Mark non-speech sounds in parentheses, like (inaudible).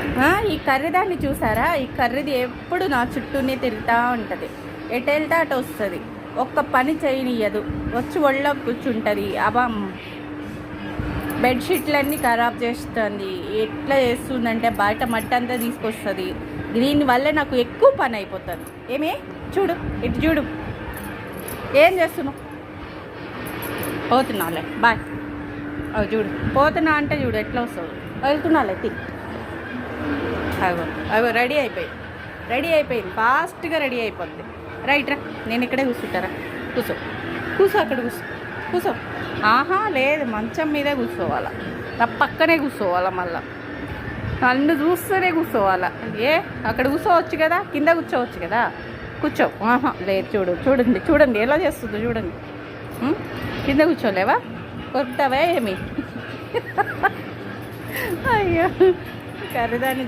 ఈ ఈ కర్రీదాన్ని చూసారా? ఈ కర్రీది ఎప్పుడు నా చుట్టూనే తిరుగుతూ ఉంటుంది. ఎటు వెళ్తే అటు వస్తుంది. ఒక్క పని చేయనియదు. వచ్చి ఒళ్ళో కూర్చుంటుంది. అబ్బా బెడ్షీట్లన్నీ ఖరాబ్ చేస్తుంది. ఎట్లా చేస్తుందంటే బయట మట్టి అంతా తీసుకొస్తుంది. దీనివల్ల నాకు ఎక్కువ పని అయిపోతుంది. ఏమే? చూడు. ఇటు చూడు. ఏం చేస్తున్నావు? పోతున్నావులే బాయ్. అవి చూడు. పోతున్నా అంటే చూడు ఎట్లా వస్తావు వెళ్తున్నాలే తిరిగి అగో అగో రెడీ అయిపోయి రెడీ అయిపోయింది ఫాస్ట్గా రెడీ అయిపోద్ది. రైట్ రా నేను ఇక్కడే కూర్చుంటారా? కూర్చో కూర్చో అక్కడ కూర్చో కూర్చో. ఆహా లేదు మంచం మీదే కూర్చోవాలా? నా పక్కనే కూర్చోవాలా మళ్ళా? నన్ను చూస్తూనే కూర్చోవాలా? ఏ అక్కడ కూర్చోవచ్చు కదా కింద కూర్చోవచ్చు కదా? కూర్చో. ఆహా లేదు చూడు చూడండి చూడండి ఎలా చేస్తుందో చూడండి. కింద కూర్చోలేవా? కొడతావా ఏమి? (laughs) అయ్యో కర్రీదాన్ని